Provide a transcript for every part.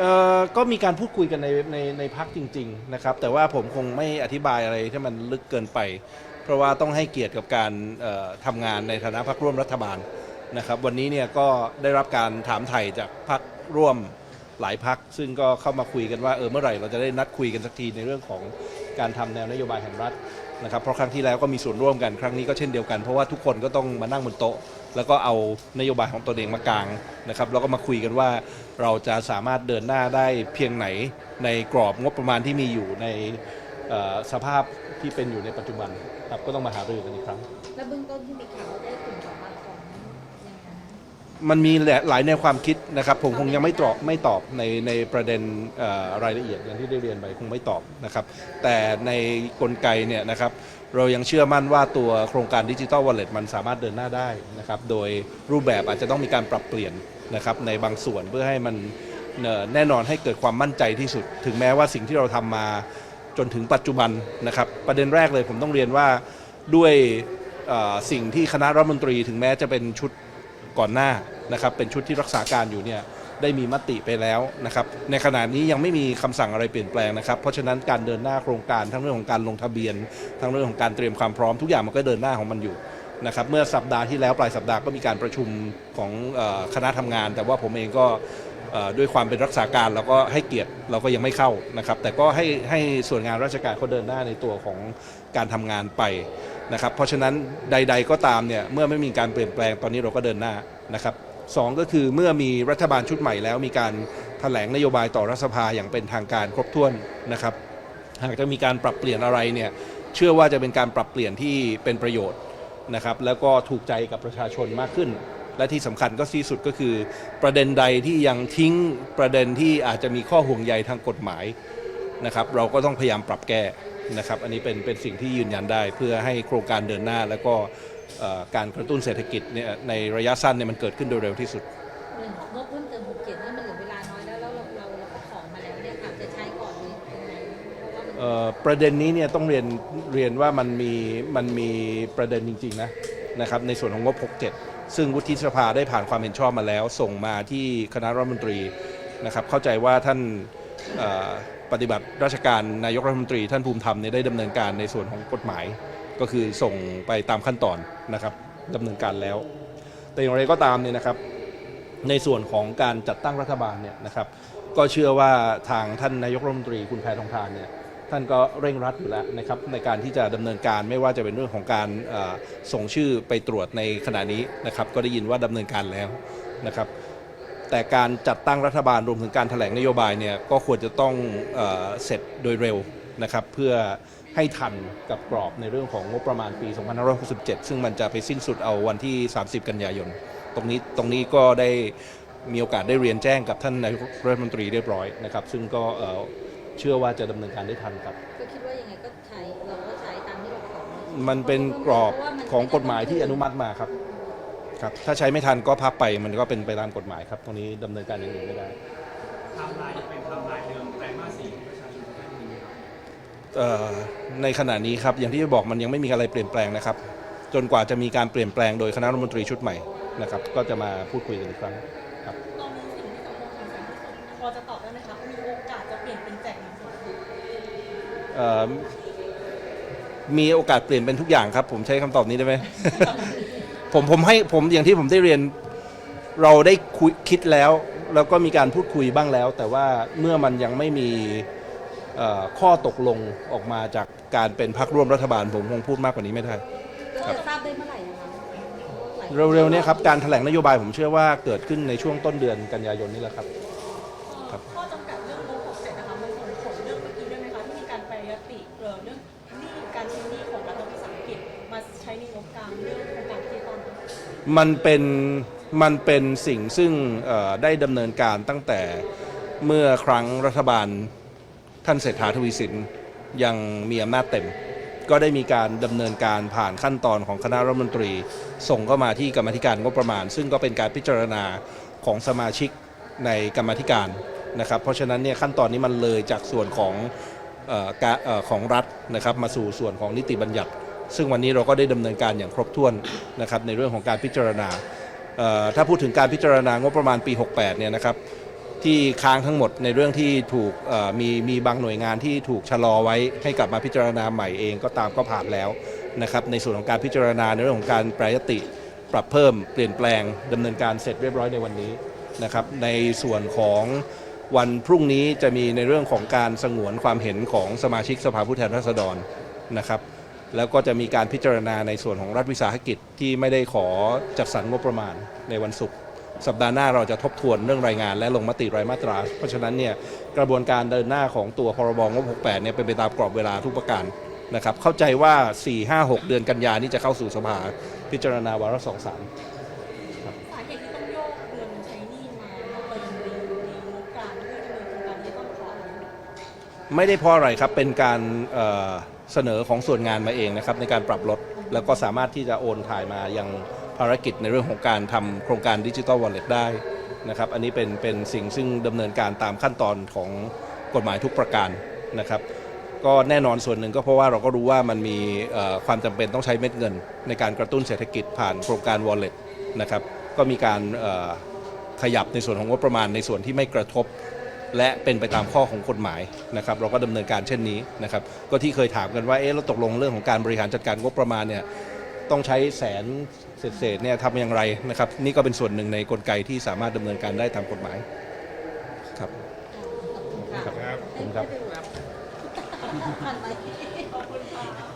เอ่อก็มีการพูดคุยกันในในในพักจริง ๆ นะครับ แต่ว่าผมคงไม่อธิบายอะไรที่มันลึกเกินไป เพราะว่าต้องให้เกียรติกับการเอ่อทำงานในฐานะพักร่วมรัฐบาลนะครับ วันนี้เนี่ยก็ได้รับการถามไถ่จากพักร่วมหลายพัก ซึ่งก็เข้ามาคุยกันว่าเออเมื่อไหร่เราจะได้นัดคุยกันสักทีในเรื่องของการทำแนวนโยบายแห่งรัฐ นะครับเพราะครั้งที่แล้วก็มีส่วนร่วมกันครั้งนี้ก็เช่นเดียวกันเพราะว่าทุกคนก็ต้องมานั่งบนโต๊ะ แล้วก็เอานโยบายของตนเองมากลางนะครับแล้วก็มาคุยกันว่าเราจะสามารถเดินหน้าได้เพียงไหนในกรอบงบประมาณที่มีอยู่ในสภาพที่เป็นอยู่ในปัจจุบันครับก็ต้องมาหารือกันอีกครั้ง แล้วเบื้องต้นที่มีข่าวว่าได้กลุ่มสองพันงกองยังไงคะ มันมีหลายแนวความคิดนะครับ ผมคงยังไม่ตอบไม่ตอบในในประเด็นรายละเอียดอย่างที่ได้เรียนไปคงไม่ตอบนะครับ แต่ในกลไกเนี่ยนะครับเรายังเชื่อมั่นว่าตัวโครงการดิจิ t a ลวอลเล็ตมันสามารถเดินหน้าได้นะครับ โดยรูปแบบอาจจะต้องมีการปรับเปลี่ยนนะครับในบางส่วนเพื่อให้มันแน่นอนให้เกิดความมั่นใจที่สุด ถึงแม้ว่าสิ่งที่เราทำมาจนถึงปัจจุบันนะครับ ประเด็นแรกเลยผมต้องเรียนว่าด้วยสิ่งที่คณะรัฐมนตรีถึงแม้จะเป็นชุด ก่อนหน้านะครับเป็นชุดที่รักษาการอยู่เนี่ยได้มีมติไปแล้วนะครับในขณะนี้ยังไม่มีคำสั่งอะไรเปลี่ยนแปลงนะครับ เพราะฉะนั้นการเดินหน้าโครงการทั้งเรื่องของการลงทะเบียน ทั้งเรื่องของการเตรียมความพร้อมทุกอย่างมันก็เดินหน้าของมันอยู่นะครับเมื่อสัปดาห์ที่แล้วปลายสัปดาห์ก็มีการประชุมของคณะทำงาน แต่ว่าผมเองก็ด้วยความเป็นรักษาการเราก็ให้เกียรติเราก็ยังไม่เข้านะครับแต่ก็ให้ให้ส่วนงานราชการเขาเดินหน้าในตัวของการทำงานไป นะครับเพราะฉะนั้นใด ๆก็ตามเนี่ยเมื่อไม่มีการเปลี่ยนแปลงตอนนี้เราก็เดินหน้านะครับสองก็คือเมื่อมีรัฐบาลชุดใหม่แล้ว มีการแถลงนโยบายต่อรัฐสภาอย่างเป็นทางการครบถ้วนนะครับ หากจะมีการปรับเปลี่ยนอะไรเนี่ยเชื่อว่าจะเป็นการปรับเปลี่ยนที่เป็นประโยชน์นะครับแล้วก็ถูกใจกับประชาชนมากขึ้น และที่สำคัญก็ที่สุดก็คือ ประเด็นใดที่ยังทิ้งประเด็นที่อาจจะมีข้อห่วงใยทางกฎหมายนะครับ เราก็ต้องพยายามปรับแก้ นะครับอันนี้เป็นเป็นสิ่งที่ยืนยันได้เพื่อให้โครงการเดินหน้า แล้วก็เอ่อการกระตุ้นเศรษฐกิจเนี่ยในระยะสั้นเนี่ยมันเกิดขึ้นโดยเร็วที่สุดเรื่องของงบเพิ่มเติมหกเจ็ดนี่มันเหลือเวลาน้อยแล้วแล้วเราเราเราก็ขอมาแล้วเนี่ยค่ะจะใช้ก่อนหรือยังไงเพราะว่ามันเอ่อประเด็นนี้เนี่ยต้องเรียนเรียนว่ามันมีมันมีประเด็นจริงๆนะนะครับในส่วนของงบ 67 ซึ่งวุฒิสภาได้ผ่านความเห็นชอบมาแล้ว ส่งมาที่คณะรัฐมนตรีนะครับเข้าใจว่าท่านเอ่อ ปฏิบัติราชการนายกรัฐมนตรีท่านภูมิธรรมเนี่ยได้ดำเนินการในส่วนของกฎหมาย ก็คือส่งไปตามขั้นตอนนะครับดำเนินการแล้ว แต่อย่างไรก็ตามเนี่ยนะครับ ในส่วนของการจัดตั้งรัฐบาลเนี่ยนะครับ ก็เชื่อว่าทางท่านนายกรัฐมนตรีคุณแพทองทานเนี่ยท่านก็เร่งรัดอยู่แล้วนะครับในการที่จะดำเนินการไม่ว่าจะเป็นเรื่องของการส่งชื่อไปตรวจในขณะนี้นะครับ ก็ได้ยินว่าดำเนินการแล้วนะครับ แต่การจัดตั้งรัฐบาลรวมถึงการแถลงนโยบายเนี่ยก็ควรจะต้องเออเสร็จโดยเร็วนะครับเพื่อให้ทันกับกรอบในเรื่องของงบประมาณปี 2567 ซึ่งมันจะไปสิ้นสุดเอาวันที่ 30 กันยายน ตรงนี้ตรงนี้ก็ได้มีโอกาสได้เรียนแจ้งกับท่านนายกรัฐมนตรีเรียบร้อยนะครับ ซึ่งก็เอ่อเชื่อว่าจะดำเนินการได้ทันครับก็คิดว่ายังไงก็ใช้เราก็ใช้ตามที่เราขอมันเป็นกรอบของกฎหมายที่อนุมัติมาครับ ครับถ้าใช้ไม่ทันก็พับไปมันก็เป็นไปตามกฎหมายครับตรงนี้ดำเนินการอย่างอื่นไม่ได้ไทม์ไลน์จะเป็นไทม์ไลน์เดิมไตรมาสสี่ของประชาชนทุกท่านมีไหมครับเอ่อในขณะนี้ครับอย่างที่บอกมันยังไม่มีอะไรเปลี่ยนแปลงนะครับ จนกว่าจะมีการเปลี่ยนแปลงโดยคณะรัฐมนตรีชุดใหม่นะครับก็จะมาพูดคุยกันอีกครั้งครับ ตอนนี้สิ่งที่สังคมสงสัยที่สุดพอจะตอบได้ไหมคะมีโอกาสจะเปลี่ยนเป็นแจกเงินสดเอ่อมีโอกาสเปลี่ยนเป็นทุกอย่างครับ ผมใช้คำตอบนี้ได้ไหม ผมผมให้ผมอย่างที่ผมได้เรียนเราได้คุยคิดแล้วแล้วก็มีการพูดคุยบ้างแล้ว แต่ว่าเมื่อมันยังไม่มีเอ่อข้อตกลงออกมาจากการเป็นพักร่วมรัฐบาล ผมคงพูดมากกว่านี้ไม่ได้ก็จะทราบได้เมื่อไหร่นะคะหลายคนเร็วๆเนี้ครับการแถลงนโยบายผมเชื่อว่าเกิดขึ้นในช่วงต้นเดือนกันยายนนี่แหละครับ ครับ ข้อจำกัดเรื่องงบ67นะคะมันส่งผลเรื่องเมื่อกี้ด้วยไหมคะที่มีการแปรยติเอ่อเรื่องหนี้การใช้หนี้ มันเป็นมันเป็นสิ่งซึ่งได้ดำเนินการตั้งแต่เมื่อครั้งรัฐบาลท่านเศรษฐาทวีสินยังมีอำนาจเต็ม ก็ได้มีการดำเนินการผ่านขั้นตอนของคณะรัฐมนตรี ส่งเข้ามาที่กรรมธิการงบประมาณ ซึ่งก็เป็นการพิจารณาของสมาชิกในกรรมธิการนะครับเพราะฉะนั้นเนี่ยขั้นตอนนี้มันเลยจากส่วนของออของรัฐนะครับมาสู่ส่วนของนิติบัญญัติ ซึ่งวันนี้เราก็ได้ดำเนินการอย่างครบถ้วนนะครับในเรื่องของการพิจารณา ถ้าพูดถึงการพิจารณางบประมาณปี 68 เนี่ยนะครับที่ค้างทั้งหมดในเรื่องที่ถูกมีมีบางหน่วยงานที่ถูกชะลอไว้ให้กลับมาพิจารณาใหม่เองก็ตามก็ผ่านแล้วนะครับในส่วนของการพิจารณาในเรื่องของการแปรยติปรับเพิ่มเปลี่ยนแปลงดำเนินการเสร็จเรียบร้อยในวันนี้นะครับในส่วนของวันพรุ่งนี้จะมีในเรื่องของการสงวนความเห็นของสมาชิกสภาผู้แทนราษฎรนะครับ แล้วก็จะมีการพิจารณาในส่วนของรัฐวิสาหกิจที่ไม่ได้ขอจัดสรรงบประมาณในวันศุกร์สัปดาห์หน้าเราจะทบทวนเรื่องรายงานและลงมติรายมาตรา เพราะฉะนั้นเนี่ยกระบวนการเดินหน้าของตัวพรบงบ 68 เนี่ยเป็นไปตามกรอบเวลาทุกประการนะครับ เข้าใจว่า 4-5-6 เดือนกันยานี่จะเข้าสู่สภาพิจารณาวาระสองสามสาเหตุที่ต้องโยกเงินใช้หนี้มามาเติมในในงบกลางเพื่อดำเนินโครงการนี้ต้องเพราะอะไรไม่ได้เพราะอะไรครับเป็นการ เสนอของส่วนงานมาเองนะครับในการปรับลด แล้วก็สามารถที่จะโอนถ่ายมายังภารกิจในเรื่องของการทำโครงการดิจิ t a l วอลเล็ตได้นะครับอันนี้เป็นเป็นสิ่งซึ่งดำเนินการตามขั้นตอนของกฎหมายทุกประการนะครับก็แน่นอนส่วนหนึ่งก็เพราะว่าเราก็รู้ว่ามันมีความจำเป็นต้องใช้เม็ดเงิน ในการกระตุ้นเศรษฐกิจผ่านโครงการ Wallet นะครับก็มีการขยับในส่วนของงบประมาณในส่วนที่ไม่กระทบ และเป็นไปตามข้อของกฎหมายนะครับเราก็ดำเนินการเช่นนี้นะครับก็ที่เคยถามกันว่าเอ๊ะเราตกลงเรื่องของการบริหารจัดการงบประมาณเนี่ยต้องใช้แสนเศษๆเนี่ยทำอย่างไรนะครับ นี่ก็เป็นส่วนหนึ่งในกลไกที่สามารถดำเนินการได้ตามกฎหมายครับครับผมครับผ่านไป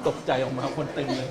ตกใจออกมาคนเต็มเลย